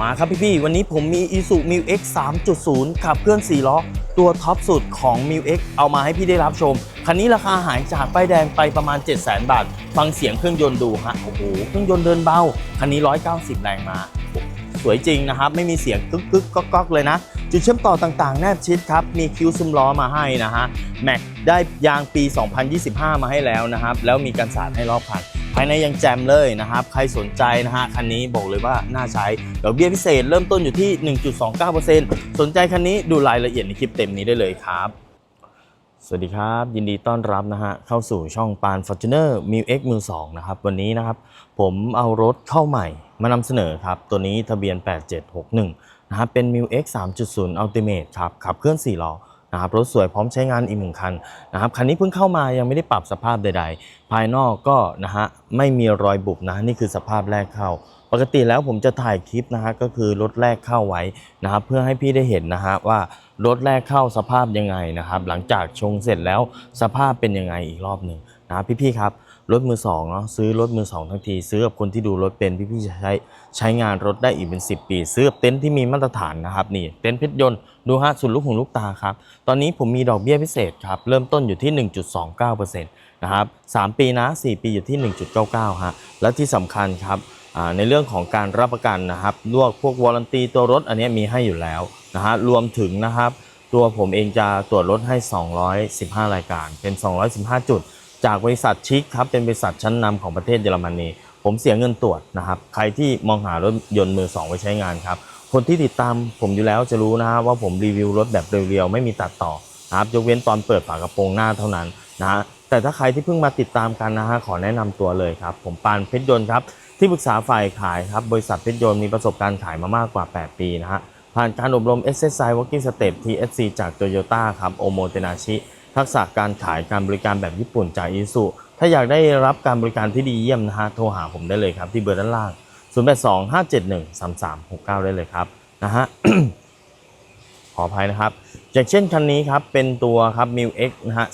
มาครับพี่ๆ วันนี้ผมมี Isuzu m i x 3.0 ขับเคลื่อน 4 ล้อ ตัวท็อปสุดของ m i x เอามาให้พี่ได้รับชม คันนี้ราคาหายจากป้ายแดงไปประมาณ 700,000 บาท ฟังเสียงเครื่องยนต์ดูฮะ โอ้โห เครื่องยนต์เดินเบา คันนี้ 190 แรงมาโอ้โหสวยจริงนะครับ ไม่มีเสียงกึกกึกก๊อกก๊อกเลยนะ จุดเชื่อมต่อต่างๆ แนบชิดครับ มีคิ้วซุ้มล้อมาให้นะฮะ แม็กได้ยางปี 2025 มาให้แล้วนะครับ แล้วมีกันสาดให้รอบคัน ภายในยังแจมเลยนะครับ ใครสนใจนะฮะคันนี้บอกเลยว่าน่าใช้ดอกเบี้ยพิเศษเริ่มต้นอยู่ที่ 1.29%สนใจคันนี้ดูรายละเอียดในคลิปเต็มนี้ได้เลยครับสวัสดีครับ ยินดีต้อนรับนะฮะเข้าสู่ช่องปาน Fortuner m i X มือ2นะครับวันนี้นะครับ ผมเอารถเข้าใหม่มานำเสนอครับ ตัวนี้ทะเบียน 8761นะครับเป็น m i X 3.0 Ultimate ครับขับเคลื่อน4ล้อ นะครับรถสวยพร้อมใช้งานอีกหนึ่งคันนะครับคันนี้เพิ่งเข้ามายังไม่ได้ปรับสภาพใด ๆ ภายนอกก็นะฮะไม่มีรอยบุบนะนี่คือสภาพแรกเข้า ปกติแล้วผมจะถ่ายคลิปนะฮะก็คือรถแรกเข้าไว้นะครับเพื่อให้พี่ได้เห็นนะฮะว่ารถแรกเข้าสภาพยังไงนะครับหลังจากชงเสร็จแล้วสภาพเป็นยังไงอีกรอบหนึ่งนะพี่ๆครับ รถมือสองเนาะซื้อรถมือสองทั้งที ซื้อกับคนที่ดูรถเป็นพี่ๆจะใช้ใช้งานรถได้อีกเป็น 10 ปี ซื้อกับเต็นท์ที่มีมาตรฐานนะครับนี่เต็นท์เพชรยนต์ดูฮะสุดลูกหูลูกตาครับตอนนี้ผมมีดอกเบี้ยพิเศษครับเริ่มต้นอยู่ที่ 1.29%นะครับ3ปีนะ 4 ปีอยู่ที่ 1.99ฮะและที่สำคัญครับในเรื่องของการรับประกันนะครับลวกพวกวอร์ a n ตีตัวรถอันนี้มีให้อยู่แล้วนะฮะรวมถึงนะครับตัวผมเองจะตรวจรถให้ 215 รายการเป็น 215 จุด จากบริษัทชิคครับเป็นบริษัทชั้นนำของประเทศเยอรมนีผมเสียเงินตรวจนะครับ ใครที่มองหารถยนต์มือสองไว้ใช้งานครับ คนที่ติดตามผมอยู่แล้วจะรู้นะฮะว่าผมรีวิวรถแบบเรียวๆไม่มีตัดต่อนะครับยกเว้นตอนเปิดฝากระโปรงหน้าเท่านั้นนะฮะแต่ถ้าใครที่เพิ่งมาติดตามกันนะฮะขอแนะนำตัวเลยครับ ผมปานเพชรยนต์ครับที่ปรึกษาฝ่ายขายครับบริษัทเพชรยนต์มีประสบการณ์ขายมามากกว่า 8 ปีนะฮะผ่านการอบรม SSI Working Step TSC จาก Toyota ครับโอโมเตนาชิ ทักษะการขายการบริการแบบญี่ปุ่นจากอิสุถ้าอยากได้รับการบริการที่ดีเยี่ยมนะฮะโทรหาผมได้เลยครับที่เบอร์ด้านล่าง 082 571 3369 ได้เลยครับนะฮะขออภัยนะครับ อย่างเช่นคันนี้ครับ เป็นตัวครับ m i l X นะฮะ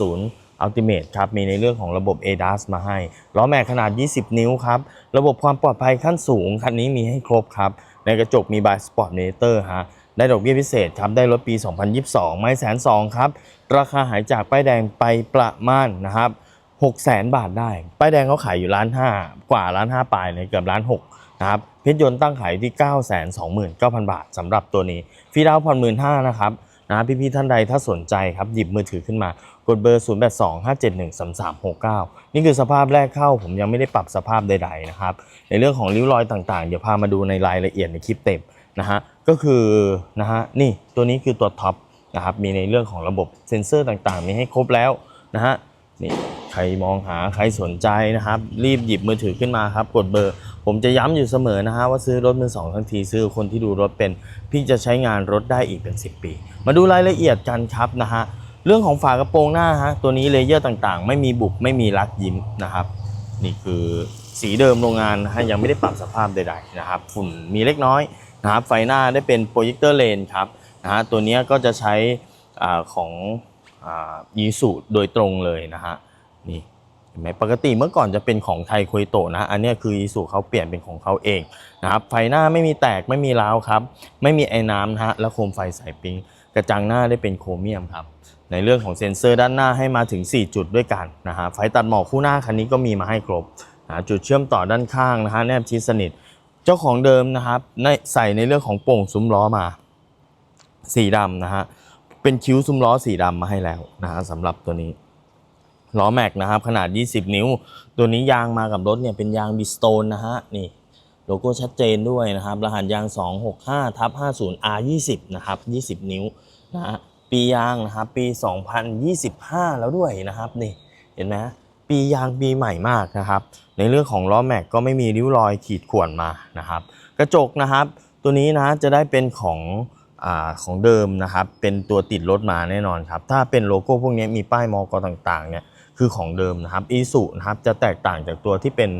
3.0 Ultimate ครับ มีในเรื่องของระบบ ADAS มาให้ ล้อแม็กขนาด 20 นิ้วครับ ระบบความปลอดภัยขั้นสูง คันนี้มีให้ครบครับ ในกระจกมี By Sport Monitor ฮะ ได้ดอกเบี้ยพิเศษครับได้รถปี 2022 ไม่แสนสองครับ ราคาหายจากป้ายแดงไปประมาณนะครับ6 0แสนบาทได้ ป้ายแดงเขาขายอยู่ล้านห้ากว่าล้านห้าปลายเลยเกือบล้านหกนะครับเพชรยนต์ตั้งขายอยู่ที่ 9 2 9 0 0 0 บาทสำหรับตัวนี้ฟรีดาวผ่อนหมื่นห้านะครับนะพี่ๆท่านใดถ้าสนใจครับหยิบมือถือขึ้นมากดเบอร์ 0 8 2 5 7 1 3 3 6 9 นี่คือสภาพแรกเข้าผมยังไม่ได้ปรับสภาพใดๆนะครับ ในเรื่องของริ้วรอยต่างๆ เดี๋ยวพามาดูในรายละเอียดในคลิปเต็มนะฮะ ก็คือนะฮะนี่ตัวนี้คือตัวท็อปนะครับมีในเรื่องของระบบเซ็นเซอร์ต่างๆ มีให้ครบแล้วนะฮะนี่ใครมองหาใครสนใจนะครับ รีบหยิบมือถือขึ้นมาครับ กดเบอร์ ผมจะย้ำอยู่เสมอนะฮะว่าซื้อรถมือสองทั้งทีซื้อคนที่ดูรถเป็น พี่จะใช้งานรถได้อีกเป็น 10 ปี มาดูรายละเอียดกันครับนะฮะเรื่องของฝากระโปรงหน้าฮะตัวนี้เลเยอร์ต่างๆ ไม่มีบุบไม่มีรักยิ้มนะครับ นี่คือสีเดิมโรงงานนะฮะยังไม่ได้ปรับสภาพใดๆนะครับฝุ่นมีเล็กน้อย นะครับไฟหน้าได้เป็นโปรเจคเตอร์เลนครับนะฮะตัวนี้ก็จะใช้อาของยีสูโดยตรงเลยนะฮะนี่เห็นไหมปกติเมื่อก่อนจะเป็นของไทยโคยโตนะ อันนี้คือยีสูเขาเปลี่ยนเป็นของเขาเองนะครับไฟหน้าไม่มีแตกไม่มีร้าวครับ ไม่มีไอ้น้ำนะฮะแล้วโคมไฟสายปิงกระจังหน้าได้เป็นโครเมียมครับในเรื่องของเซ็นเซอร์ด้านหน้าให้มาถึง 4 จุดด้วยกันนะฮะไฟตัดหมอกคู่หน้าคันนี้ก็มีมาให้ครบนะจุดเชื่อมต่อด้านข้างนะฮะแนบชิดสนิท เจ้าของเดิมนะครับในใส่ในเรื่องของโป่งซุ้มล้อมา สีดำนะฮะเป็นคิ้วซุ้มล้อสีดำมาให้แล้วนะฮะสำหรับตัวนี้ล้อแม็กนะครับขนาด 20 นิ้ว ตัวนี้ยางมากับรถเนี่ยเป็นยางบิสโตนนะฮะนี่โลโก้ชัดเจนด้วยนะครับ รหัสยาง 265ทับ50 R20 นะครับ 20 นิ้วนะฮะปียางนะครับปี 2025 แล้วด้วยนะครับนี่เห็นไหม ปียางปีใหม่มากนะครับ ในเรื่องของล้อแม็กก็ไม่มีริ้วรอยขีดข่วนมานะครับ กระจกนะครับ ตัวนี้นะจะได้เป็นของอของเดิมนะครับ เป็นตัวติดรถมาแน่นอนครับ ถ้าเป็นโลโก้พวกนี้มีป้ายมอกต่างๆเนี่ยคือของเดิมนะครับอีสุนะครับจะแตกต่างจากตัวที่เป็น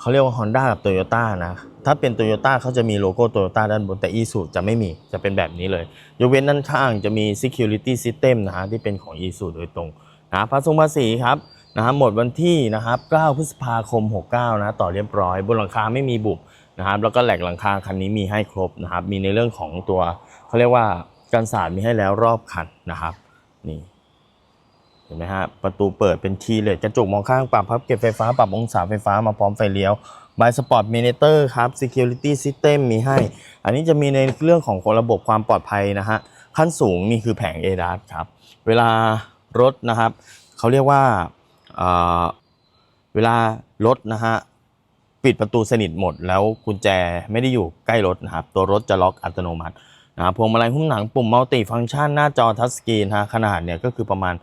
เขาเรียกว่า Honda กับ Toyota นะถ้าเป็น Toyota เขาจะมีโลโก้ Toyota ด้านบนแต่อีสุจะไม่มีจะเป็นแบบนี้เลยยกเว้นด้านข้างจะมี Security System นะฮะที่เป็นของอีสุโดยตรงนะภาษีภาษีครับ นะฮะหมดวันที่นะครับ 9 พฤษภาคม 69 นะ ต่อเรียบร้อย บนหลังคาไม่มีบุบนะครับ แล้วก็แหลกหลังคาคันนี้มีให้ครบนะครับ มีในเรื่องของตัวเขาเรียกว่ากันสาดมีให้แล้วรอบคันนะครับ นี่ เห็นไหมฮะ ประตูเปิดเป็นทีเลยกระจกมองข้างปรับพับเก็บไฟฟ้า ปรับองศาไฟฟ้ามาพร้อมไฟเลี้ยวบายสปอร์ตเมเนเตอร์ครับ Security System มีให้ อันนี้จะมีในเรื่องของระบบความปลอดภัยนะฮะ ขั้นสูงนี่คือแผง ADAS ครับ เวลารถนะครับ เขาเรียกว่า เวลารถนะฮะปิดประตูสนิทหมด แล้วกุญแจไม่ได้อยู่ใกล้รถนะครับ ตัวรถจะล็อกอัตโนมัตินะครับพวงมาลัยหุ้มหนังปุ่มมัลติฟังก์ชันหน้าจอทัชสกรีนฮะขนาดเนี่ยก็คือประมาณ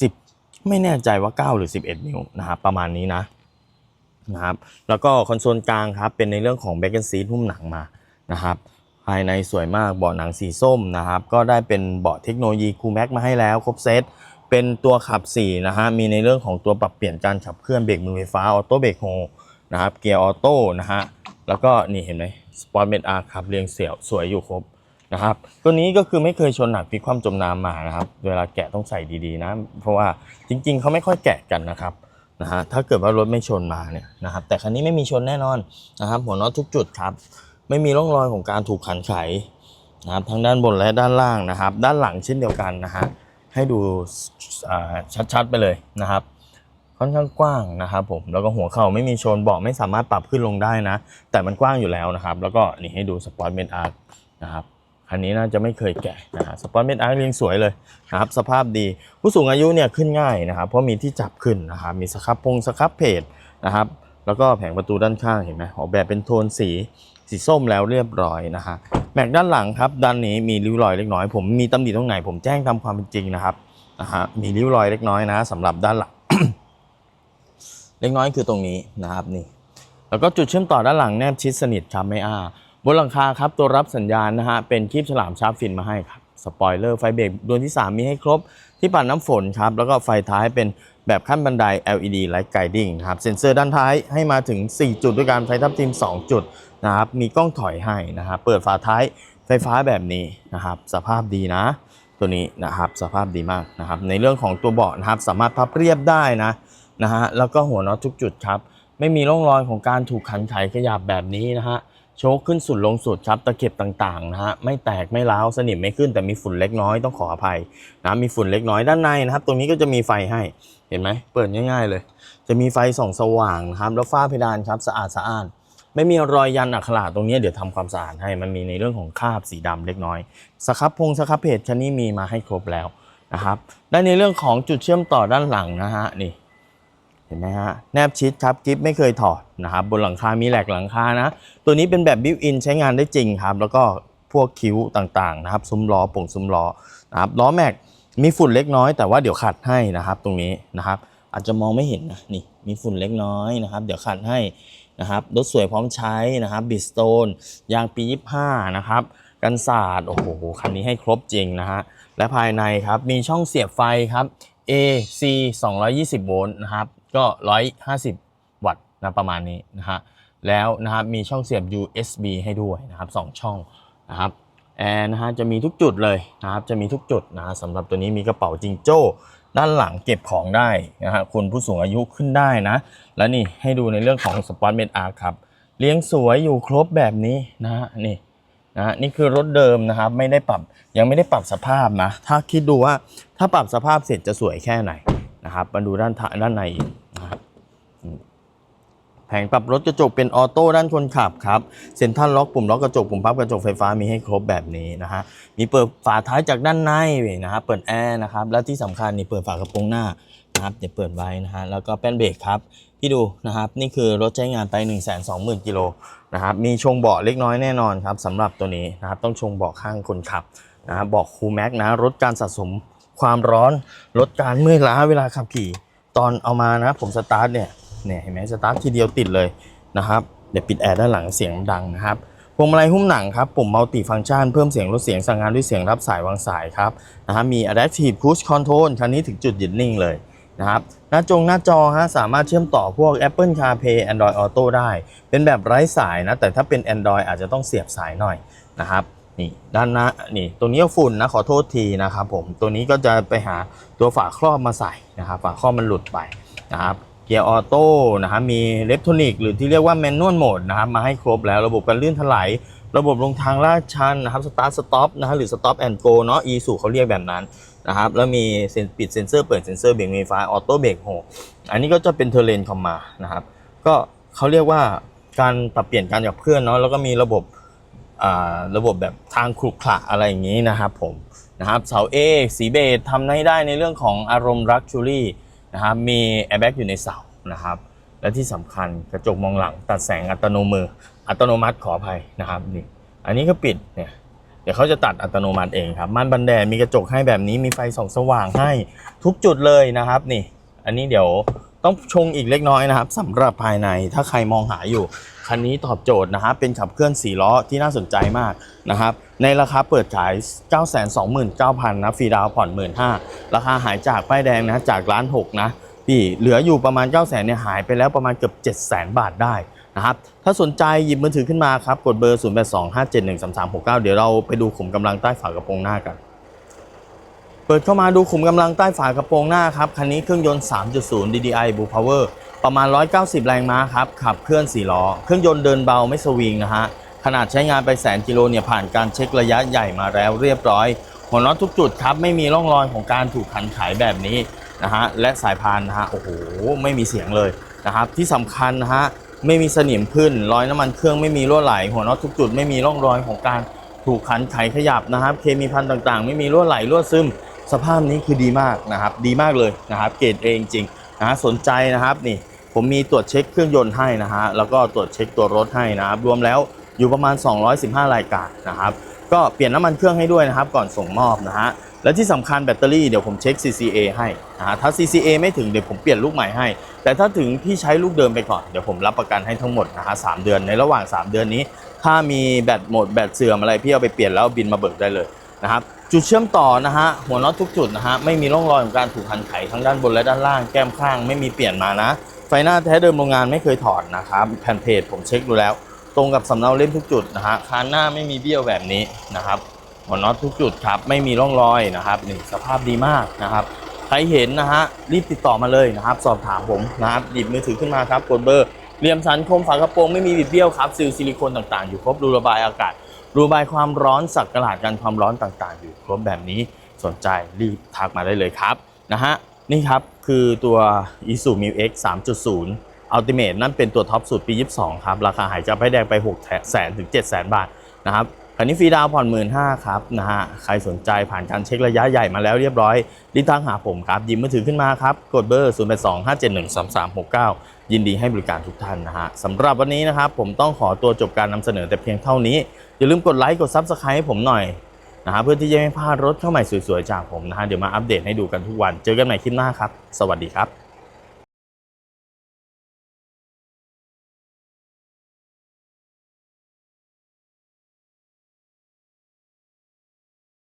10 ไม่แน่ใจว่า 9 หรือ 11 นิ้วนะครับประมาณนี้นะนะครับแล้วก็คอนโซลกลางครับเป็นในเรื่องของแบ็กเกนซีทหุ้มหนังมานะครับภายในสวยมากเบาะหนังสีส้มนะครับก็ได้เป็นเบาะเทคโนโลยีคูแม็กมาให้แล้วครบเซต เป็นตัวขับ4นะฮะมีในเรื่องของตัวปรับเปลี่ยนการขับเคลื่อนเบรกมือไฟฟ้าออโต้เบรกโฮนะครับเกียร์ออโต้นะฮะแล้วก็นี่เห็นไหมสปอร์ตเมดอาร์ขับเรียงเสียวสวยอยู่ครบนะครับตัวนี้ก็คือไม่เคยชนหนักพลิกคว่ำจมน้ำมานะครับ เวลาแกะต้องใส่ดีๆนะ เพราะว่าจริงๆ เขาไม่ค่อยแกะกันนะครับนะฮะถ้าเกิดว่ารถไม่ชนมาเนี่ยนะครับ แต่คันนี้ไม่มีชนแน่นอนนะครับหัวน็อตทุกจุดครับ ไม่มีร่องรอยของการถูกขันไขนะครับทั้งด้านบนและด้านล่างนะครับ ด้านหลังเช่นเดียวกันนะฮะ ให้ดูชัดๆไปเลยนะครับ ค่อนข้างกว้างนะครับผมแล้วก็หัวเข่าไม่มีโชนเบาะไม่สามารถปรับขึ้นลงได้นะ แต่มันกว้างอยู่แล้วนะครับ แล้วก็นี่ให้ดูสปอร์ตเมนอาร์นะครับคันนี้น่าจะไม่เคยแกะนะฮะสปอนเมดอาร์เรียงสวยเลยนะครับสภาพดี ผู้สูงอายุเนี่ยขึ้นง่ายนะครับเพราะมีที่จับขึ้นนะครับมีสครับพงสครับเพจนะครับ แล้วก็แผงประตูด้านข้างเห็นไหมออกแบบเป็นโทนสีสีส้มแล้วเรียบร้อยนะฮะแม็กด้านหลังครับด้านนี้มีริ้วรอยเล็กน้อย ผมมีตำหนิตรงไหนผมแจ้งตามความเป็นจริงนะครับนะฮะมีริ้วรอยเล็กน้อยนะสำหรับด้านหลัง เล็กน้อยคือตรงนี้นะครับนี่ แล้วก็จุดเชื่อมต่อด้านหลังแนบชิดสนิทครับไม่อ้าบนหลังคาครับตัวรับสัญญาณนะฮะเป็นคลิปฉลามชาร์ปฟินมาให้ครับสปอยเลอร์ไฟเบรกดวงที่ 3 มีให้ครบที่ปัดน้ำฝนครับแล้วก็ไฟท้ายเป็น แบบขั้นบันได LED Light Guiding นะครับ เซ็นเซอร์ด้านท้ายให้มาถึง 4 จุดด้วยกันไฟทับทิม 2 จุดนะครับ มีกล้องถอยให้นะครับ เปิดฝาท้ายไฟฟ้าแบบนี้นะครับ สภาพดีนะ ตัวนี้นะครับ สภาพดีมากนะครับ ในเรื่องของตัวเบาะนะครับ สามารถพับเรียบได้นะนะฮะ แล้วก็หัวน็อตทุกจุดครับ ไม่มีร่องรอยของการถูกขันไถขยับแบบนี้นะฮะ โชคขึ้นสุดลงสุดครับตะเข็บต่างๆนะฮะไม่แตกไม่ร้าวสนิมไม่ขึ้นแต่มีฝุ่นเล็กน้อยต้องขออภัยนะมีฝุ่นเล็กน้อยด้านในนะครับ ตรงนี้ก็จะมีไฟให้เห็นไหมเปิดง่าย ๆ เลย จะมีไฟส่องสว่างนะครับแล้วฝ้าเพดานครับสะอาดสะอาดไม่มีรอยยันอักขระตรงนี้เดี๋ยวทำความสะอาดให้มันมีในเรื่องของคราบสีดำเล็กน้อยสครับพงสครับเพจคันนี้มีมาให้ครบแล้วนะครับได้ในเรื่องของจุดเชื่อมต่อด้านหลังนะฮะนี่ เห็นไหมฮะแนบชิดครับกิฟไม่เคยถอดนะครับบนหลังคามีแหลกหลังคานะ ตัวนี้เป็นแบบบิวอินใช้งานได้จริงครับ แล้วก็พวกคิ้วต่างๆนะครับซุ้มล้อป่งซุ้มล้อนะครับล้อแม็กมีฝุ่นเล็กน้อยแต่ว่าเดี๋ยวขัดให้นะครับตรงนี้นะครับ อาจจะมองไม่เห็นนะนี่มีฝุ่นเล็กน้อยนะครับ เดี๋ยวขัดให้นะครับรถสวยพร้อมใช้นะครับบิสโตนยางปี25นะครับกันศาสตร์โอ้โหคันนี้ให้ครบจริงนะฮะและภายในครับมีช่องเสียบไฟครับ AC 220 โวลต์นะครับ ก็ 150 วัตต์นะประมาณนี้นะฮะแล้วนะครับมีช่องเสียบ USB ให้ด้วยนะครับ2ช่องนะครับแอร์นะฮะจะมีทุกจุดเลยนะครับจะมีทุกจุดนะฮะสำหรับตัวนี้มีกระเป๋าจิงโจ้ ด้านหลังเก็บของได้นะฮะคนผู้สูงอายุขึ้นได้นะ แล้วนี่ให้ดูในเรื่องของสปอร์ตเมดอาร์ครับ เลี้ยงสวยอยู่ครบแบบนี้นะฮะนี่นะฮะนี่คือรถเดิมนะครับไม่ได้ปรับยังไม่ได้ปรับสภาพนะ ถ้าคิดดูว่าถ้าปรับสภาพเสร็จจะสวยแค่ไหนนะครับมาดูด้านท้ายด้านในอีก แผงปรับรถกระจกเป็นออโต้ด้านคนขับครับเซ็นทรัลล็อกปุ่มล็อกกระจกปุ่มพับกระจกไฟฟ้ามีให้ครบแบบนี้นะฮะมีเปิดฝาท้ายจากด้านในนะครับเปิดแอร์นะครับและที่สำคัญนี่เปิดฝากระโปรงหน้านะครับเดี๋ยวเปิดไว้นะฮะแล้วก็แป้นเบรกครับที่ดูนะครับนี่คือรถใช้งานไป 1 2 0 0 0 0กิโลนะครับมีชงเบาะเล็กน้อยแน่นอนครับสำหรับตัวนี้นะครับต้องชงเบาะข้างคนขับนะครับเบาะคูลแม็กนะลดการสะสมความร้อนลดการเมื่อยล้าเวลาขับขี่ ตอนเอามานะผมสตาร์ทเนี่ย เนี่ยเห็นไหมสตาร์ททีเดียวติดเลยนะครับเดี๋ยวปิดแอร์ด้านหลังเสียงดังนะครับพวงมาลัยหุ้มหนังครับปุ่มมัลติฟังก์ชันเพิ่มเสียงลดเสียงสั่งงานด้วยเสียงรับสายวางสายครับนะฮะมี Adaptive Cruise Control คันนี้ถึงจุดหยุดนิ่งเลยนะครับหน้าจงหน้าจอฮะสามารถเชื่อมต่อพวก Apple CarPlay Android Auto ได้ เป็นแบบไร้สายนะแต่ถ้าเป็น Android อาจจะต้องเสียบสายหน่อยนะครับนี่ด้านหน้านี่ตัวนี้ก็ฝุ่นนะขอโทษทีนะครับผมตัวนี้ก็จะไปหาตัวฝาครอบมาใส่นะครับฝาครอบมันหลุดไปนะครับ เกียร์ออโต้นะครับมีเลฟโทนิกหรือที่เรียกว่าแมนนวลโหมดนะครับมาให้ครบแล้วระบบการลื่นถลายระบบลงทางลาดชันนะครับสตาร์ทสต็อปนะฮะหรือสต็อปแอนด์โกเนาะอีสูเขาเรียกแบบนั้นนะครับแล้วมีเซนปิดเซนเซอร์เปิดเซนเซอร์เบรกมีไฟออโต้เบรกโฮอันนี้ก็จะเป็นเทเลนคอมมานะครับก็เขาเรียกว่าการปรับเปลี่ยนการขับเคลื่อนเนาะแล้วก็มีระบบอ่าระบบแบบทางขรุขระอะไรอย่างนี้นะครับผมนะครับเสาเอกสีเบจทำให้ได้ในเรื่องของอารมณ์รักชูรี่ นะครับมีแอร์แบ็กอยู่ในเสานะครับ และที่สำคัญกระจกมองหลังตัดแสงอัตโนมืออัตโนมัติขออภัยนะครับนี่อันนี้ก็ปิดเนี่ยเดี๋ยวเขาจะตัดอัตโนมัติเองครับม่านบันแดดมีกระจกให้แบบนี้มีไฟส่องสว่างให้ทุกจุดเลยนะครับนี่ อันนี้เดี๋ยวต้องชงอีกเล็กน้อยนะครับสำหรับภายในถ้าใครมองหาอยู่ คันนี้ตอบโจทย์นะครับเป็นขับเคลื่อน4ล้อที่น่าสนใจมากนะครับ ในราคาเปิดขาย 929,000นะฟรีดาวผ่อน 15,000ราคาหายจากป้ายแดงนะจากล้านหกนะพี่เหลืออยู่ประมาณ 9 0 0 0 0เนี่ยหายไปแล้วประมาณเกือบ 7 0 0 0 0 บาทได้นะครับถ้าสนใจหยิบมือถือขึ้นมาครับ กดเบอร์ 0 8 2 5 7 1 3 3 6 9 เดี๋ยวเราไปดูขุมกำลังใต้ฝากระโปรงหน้ากัน เปิดเข้ามาดูขุมกำลังใต้ฝากระโปรงหน้าครับ คันนี้เครื่องยนต์ 3.0 DDI Blue Power ประมาณ 190 แรงม้าครับ ขับเคลื่อน 4 ล้อ เครื่องยนต์เดินเบาไม่สวิงนะฮะ ขนาดใช้งานไปแสนกิโลเนี่ยผ่านการเช็คระยะใหญ่มาแล้วเรียบร้อย หัวน็อตทุกจุดครับไม่มีร่องรอยของการถูกขันขายแบบนี้นะฮะและสายพานนะฮะโอ้โหไม่มีเสียงเลยนะครับที่สำคัญนะฮะไม่มีสนิมขึ้นรอยน้ำมันเครื่องไม่มีรั่วไหล หัวน็อตทุกจุดไม่มีร่องรอยของการถูกขันไขขยับนะครับ เคมีพันต่างๆ ไม่มีรั่วไหลรั่วซึม สภาพนี้คือดีมากนะครับ ดีมากเลยนะครับเกรดเองจริงนะฮะสนใจนะครับนี่ผมมีตรวจเช็คเครื่องยนต์ให้นะฮะแล้วก็ตรวจเช็คตัวรถให้นะครับรวมแล้ว อยู่ประมาณ 215 รายการนะครับก็เปลี่ยนน้ำมันเครื่องให้ด้วยนะครับก่อนส่งมอบนะฮะและที่สำคัญแบตเตอรี่เดี๋ยวผมเช็ค CCA ให้นะฮะถ้า CCA ไม่ถึงเดี๋ยวผมเปลี่ยนลูกใหม่ให้ แต่ถ้าถึงพี่ใช้ลูกเดิมไปก่อนเดี๋ยวผมรับประกันให้ทั้งหมดนะฮะสามเดือนในระหว่าง 3 เดือนนี้ ถ้ามีแบตหมดแบตเสื่อมอะไรพี่เอาไปเปลี่ยนแล้วบินมาเบิกได้เลยนะครับจุดเชื่อมต่อนะฮะหัวน็อตทุกจุดนะฮะไม่มีร่องรอยของการถูกหันไขทั้งด้านบนและด้านล่างแก้มข้าง ไม่มีเปลี่ยนมานะ ไฟหน้าแท้เดิมโรงงานไม่เคยถอดนะครับแผ่นเพจผมเช็คดูแล้ว ตรงกับสำเนาเล่มทุกจุดนะฮะคานหน้าไม่มีเบี้ยวแบบนี้นะครับหัวน็อตทุกจุดครับไม่มีร่องรอยนะครับนี่สภาพดีมากนะครับใครเห็นนะฮะรีบติดต่อมาเลยนะครับ สอบถามผมนะครับหยิบมือถือขึ้นมาครับกดเบอร์เหลี่ยมสันคมฝากระโปรงไม่มีบิดเบี้ยวครับซิลซิลิโคนต่างๆ อยู่ครบรูระบายอากาศรูระบายความร้อนสักกระหลาดกันความร้อนต่างๆ อยู่ครบแบบนี้สนใจรีบทักมาได้เลยครับนะฮะนี่ครับคือตัว i s u m i X 3.0 Ultimate นั่นเป็นตัวท็อปสุดปี 22 ครับ ราคาหายจากป้แดงไป6แสนถึง7แสนบาทนะครับคันนี้ฟรีดาวผ่อน1 5ื่นครับนะฮะใครสนใจผ่านการเช็คระยะใหญ่มาแล้วเรียบร้อยรีบทักหาผมครับยิบมือถือขึ้นมาครับ กดเบอร์ 0 8 2 5 7 1 3 3 6 9 ยินดีให้บริการทุกท่านนะฮะสำหรับวันนี้นะครับ ผมต้องขอตัวจบการนำเสนอแต่เพียงเท่านี้ อย่าลืมกดไลค์กด Subscribe ให้ผมหน่อยนะฮะเพื่อที่จะไม่พลาดรถเข้าใหม่สวยๆจากผมนะฮะเดี๋ยวมาอัปเดตให้ดูกันทุกวัน เจอกันใหม่คลิปหน้าครับ สวัสดีครับ